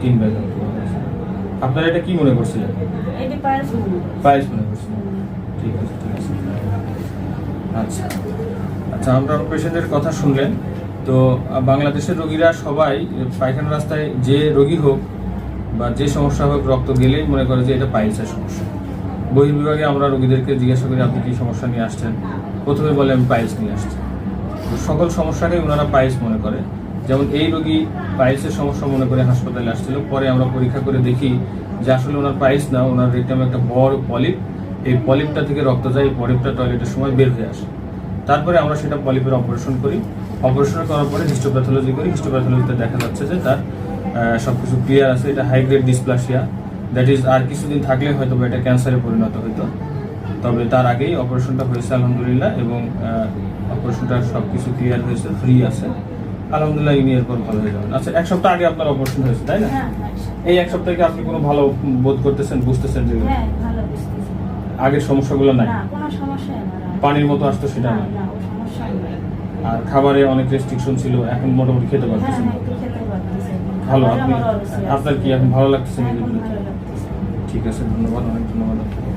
তিন ব্যাগ আপনারা এটা কি মনে করছিলেন? এটি পায়েস মনে করে। পায়েস মনে করছিলেন। ঠিক আছে ঠিক আছে। আচ্ছা। আচ্ছা আমরা পেশেন্টের কথা শুনলেন। তো বাংলাদেশের রোগীরা সবাই পায়খানা রাস্তায় যে রোগী হোক বা যে সমস্যা হোক রক্ত গেলেই মনে করে যে এটা পাইলসের সমস্যা। বহির্বিভাগে আমরা রোগীদেরকে জিজ্ঞাসা করি আপনি কি সমস্যা নিয়ে আসছেন? প্রথমে বলে আমি পাইলস নিয়ে আসছি। তো সকল সমস্যাকেই ওনারা পাইলস মনে করে। যেমন এই রোগী পাইলসের সমস্যা মনে করে হাসপাতালে আসছিল, পরে আমরা পরীক্ষা করে দেখি যে আসলে ওনার পাইলস না, ওনার রেটামে একটা বড় পলিপ এই পলিপটা থেকে রক্ত যায়, এই পলিপটা টয়লেটের সময় বের হয়ে আসে। তারপরে আমরা সেটা পলিপের অপারেশন করি। অপারেশন করার পরে হিস্টোপ্যাথোলজি করি। হিস্টোপ্যাথোলজিতে দেখা যাচ্ছে যে তার সব কিছু ক্লিয়ার আছে। এটা high grade dysplasia that is আর কিছুদিন থাকলে হয়তো এটা ক্যান্সারে পরিণত হতো তবে তার আগেই অপারেশনটা হয়েছে, আলহামদুলিল্লাহ, এবং অপারেশনটার সব কিছু ক্লিয়ার হয়েছে ফ্রি আছে। আলহামদুলিল্লাহ ইনি এরপর ভালো হয়ে যাবেন আচ্ছা এক সপ্তাহ আগে আপনার অপারেশন হয়েছে তাই না হ্যাঁ হ্যাঁ এই এক সপ্তাহে আপনি কোনো ভালো বোধ করতেছেন বুঝতেছেন যে হ্যাঁ আগের সমস্যাগুলো নাই। পানির মতো আসতো সেটা না আর খাবারে অনেক রেস্ট্রিকশন ছিল এখন মোটামুটি খেতে পারতেছেন ভালো আপনি। আপনার কি এখন? ভালো লাগতেছে ঠিক আছে ধন্যবাদ অনেক ধন্যবাদ আপনাকে।